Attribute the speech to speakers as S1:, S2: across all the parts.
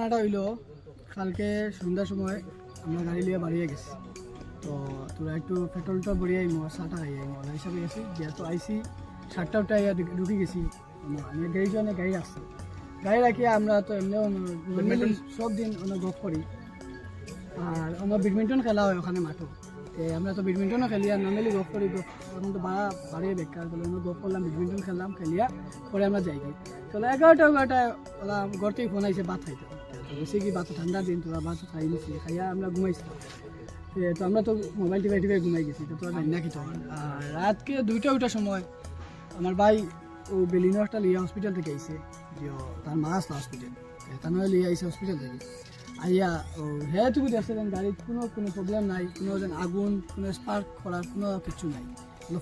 S1: ঘটনাটা হইল কালকে সন্ধ্যার সময় আমরা গাড়ি নিয়ে বাড়িয়ে গেছি। তো তোরা একটু পেট্রোলটা ভরিয়ে আইমো সাটা খাই আইমো। ওই হিসাবে গেছি যেহেতু আইসি সাতটা উঠে আইয়া ঢুকে- গেছি। আমি গাড়ি জন্য গাড়ি রাখছি। গাড়ি রাখি আমরা তো এমনি সব দিন অনেক গপ করি। আর আমরা ব্যাডমিন্টন খেলা হয় ওখানে মাঠও তে আমরা তো ব্যাডমিন্টনও খেলি আর নর্মালি গপ করি গপ এখন তো বাড়া বাড়িয়ে বেকার বলে আমরা গপ করলাম ব্যাডমিন্টন খেললাম খেলিয়া পরে আমরা যাই গেই তো এগারোটা এগারোটা ওরা ঘর থেকে ফোন আইসে ভাত খাইতে বলছি কি ভাত ঠান্ডা দিন তোরা ভাত খাই নিছি খাইয়া আমরা ঘুমাইছি তে তো আমরা তো মোবাইল টিপাই টিপাই ঘুমাই গেছি, তো তোরা না কি আর রাতকে দুইটা ওইটার সময় আমার ভাই ও বেলিনো একটা লিয়া হসপিটাল থেকে আইসে যে তার মা আসলো হসপিটাল তার নয় লিয়ে আইসে হসপিটাল থেকে। আইয়া ও তুমি দেখছে যেন গাড়ির কোনো কোনো প্রবলেম নাই, কোনো যেন আগুন, কোনো স্পার্ক করার কোনো কিছু নাই।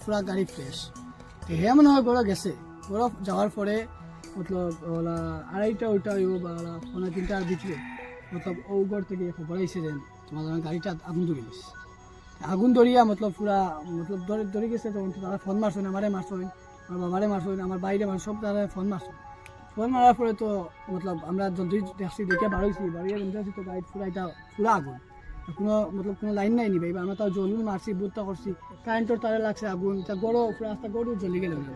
S1: পুরা গাড়ি ফ্রেশ তো হে, মনে হয় গড় গেছে। গড় যাওয়ার পরে মতলব ওলা আড়াইটা ওইটা হইব বা ওলা পনেরো তিনটার ভিতরে মতলব ও গড় থেকে খবর আইসে যেন গাড়িটা আগুন ধরে গেছে আগুন ধরিয়া মতলব পুরা মতলব ধরে ধরে গেছে তখন তো তারা ফোন মারছেন আমারে মারছেন আমার বাবারে মারছেন আমার বাইরে মারছেন সব তারা ফোন মারছেন ফোন মারার পরে তো মতলব আমরা জলদি দেখছি দেখে বাড়াইছি বাড়িয়ে দেখছি তো গাড়ি পুরা এটা পুরা আগুন কোনো মতলব কোনো লাইন নাই নিবে এবার আমরা তাও জলুন মারছি বুটটা করছি কারেন্টর তারে লাগছে আগুন তা গড়ো রাস্তা গড়ো জ্বলি গেল না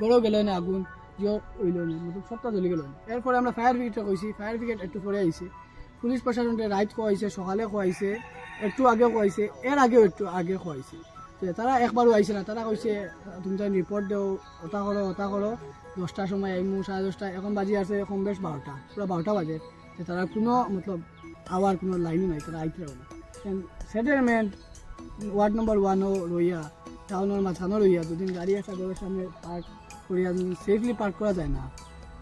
S1: গড়ো গেল না আগুন জিও হইল মতলব সবটা জ্বলি গেল। এরপরে আমরা ফায়ার ব্রিগেডটা কইছি ফায়ার ব্রিগেড একটু পরে আইছে। পুলিশ প্রশাসনকে রাইট খোয়াইছে সকালে খোয়াইছে একটু আগে খোয়াইছে এর আগেও একটু আগে খোয়াইছে তারা একবারও আইছে না, তারা কইছে, তুমি তাই রিপোর্ট দেও, ওটা করো ওটা করো, দশটার সময় আইমু, সাড়ে দশটা এখন বাজি আছে কম বেশ বারোটা, পুরো বারোটা বাজে। তারা কোনো মতলব আওয়ার কোনো লাইনও নাই, তারা আইতে না। সেটেলমেন্ট ওয়ার্ড নম্বর ওয়ানও রইয়া টাউনের মাঝখানো রইয়া, দুদিন গাড়ি ঘরের সামনে পার্ক করিয়া সেফলি পার্ক করা যায় না,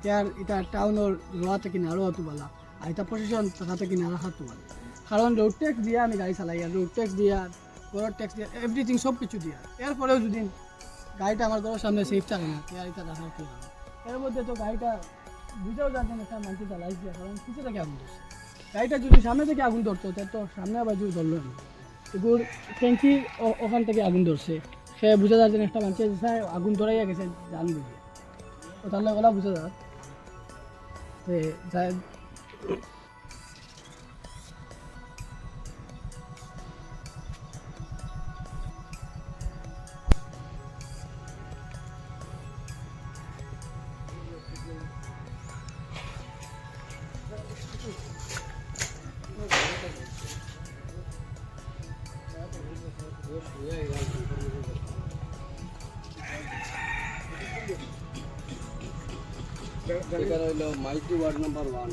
S1: ইয়ার এটা টাউনের রোয়া থেকে না আরও হতো বলা, আর এটা প্রশাসন টাকা থেকে না রাখাতো বলা। কারণ রোড ট্যাক্স দিয়া আমি গাড়ি চালাই রোড ট্যাক্স দিয়া ঘরের ট্যাক্স দিয়া এভরিথিং সব কিছু দিয়া এরপরেও যদি গাড়িটা আমার ঘরের সামনে সেফ থাকে না তো গাড়িটা রাখার কি এর মধ্যে তো গাড়িটা বুঝেও যাচ্ছে না একটা মানুষ চালাই দিয়া কারণ পিছু থেকে আগুন ধরছে গাড়িটা যদি সামনে থেকে আগুন ধরতো তাহলে তো সামনে আবার যদি ধরলো না এগুর ট্যাঙ্কি ওখান থেকে আগুন ধরছে সে বুঝা যাচ্ছে না একটা মানুষের যায় আগুন ধরাইয়া গেছে জান বুঝে ও তাহলে ওগুলা বুঝা যাক তে যায়
S2: এটা হইল মাইতি ওয়ার্ড নাম্বার ওয়ান